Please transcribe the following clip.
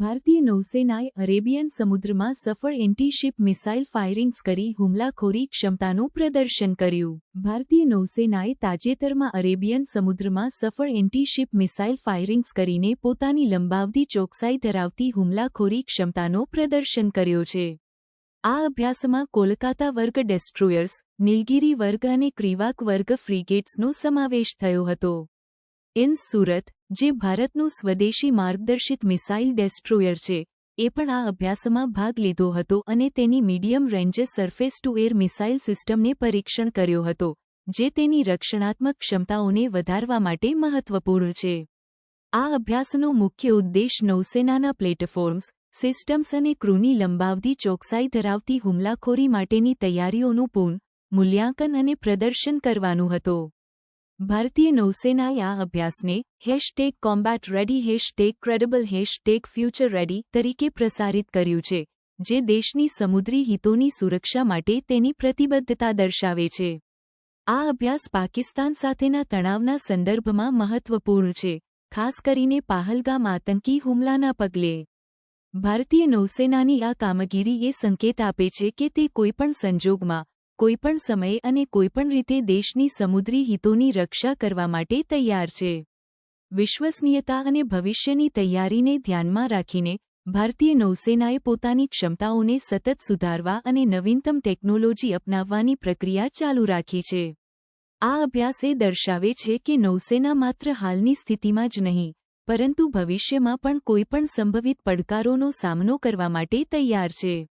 ભારતીય નૌસેનાએ અરેબિયન સમુદ્રમાં સફળ એન્ટી-શિપ મિસાઇલ ફાયરિંગ્સ કરી હુમલાખોરી ક્ષમતાનું પ્રદર્શન કર્યું. ભારતીય નૌસેનાએ તાજેતરમાં અરેબિયન સમુદ્રમાં સફળ એન્ટી-શિપ મિસાઇલ ફાયરિંગ્સ કરીને પોતાની લંબાવધી ચોકસાઈ ધરાવતી હુમલાખોરી ક્ષમતાનું પ્રદર્શન કર્યો છે. આ અભ્યાસમાં કોલકાતા વર્ગ ડેસ્ટ્રોયર્સ, નીલગિરી વર્ગ અને ક્રિવાક વર્ગ ફ્રીગેટ્સનો સમાવેશ થયો હતો. ઇન સુરત જે ભારતનું સ્વદેશી માર્ગદર્શિત મિસાઇલ ડેસ્ટ્રોયર છે, એ પણ આ અભ્યાસમાં ભાગ લીધો હતો અને તેની મીડિયમ રેન્જે સરફેસ ટુ એર મિસાઇલ સિસ્ટમને પરીક્ષણ કર્યો હતો, જે તેની રક્ષણાત્મક ક્ષમતાઓને વધારવા માટે મહત્વપૂર્ણ છે. આ અભ્યાસનો મુખ્ય ઉદ્દેશ નૌસેનાના પ્લેટફોર્મ્સ, સિસ્ટમ્સ અને ક્રૂની લંબાવધી ચોકસાઈ ધરાવતી હુમલાખોરી માટેની તૈયારીઓનું પૂર્ણ, મૂલ્યાંકન અને પ્રદર્શન કરવાનું હતો. ભારતીય નૌસેનાએ આ અભ્યાસને hashtag combat ready hashtag credible hashtag future ready તરીકે પ્રસારિત કર્યું છે, જે દેશની સમુદ્રી હિતોની સુરક્ષા માટે તેની પ્રતિબદ્ધતા દર્શાવે છે. આ અભ્યાસ પાકિસ્તાન સાથેના તણાવના સંદર્ભમાં મહત્વપૂર્ણ છે, ખાસ કરીને પાહલગામ આતંકી હુમલાના પગલે. ભારતીય નૌસેનાની આ કામગીરી એ સંકેત આપે છે કે તે કોઈપણ સંજોગમાં કોઈપણ સમયે અને કોઈપણ રીતે દેશની સમુદ્રી હિતોની રક્ષા કરવા માટે તૈયાર છે. વિશ્વસનીયતા અને ભવિષ્યની તૈયારીને ધ્યાનમાં રાખીને, ભારતીય નૌસેનાએ પોતાની ક્ષમતાઓને સતત સુધારવા અને નવીનતમ ટેકનોલોજી અપનાવવાની પ્રક્રિયા ચાલુ રાખી છે. આ અભ્યાસ એ દર્શાવે છે કે નૌસેના માત્ર હાલની સ્થિતિમાં જ નહીં, પરંતુ ભવિષ્યમાં પણ કોઈપણ સંભવિત પડકારોનો સામનો કરવા માટે તૈયાર છે.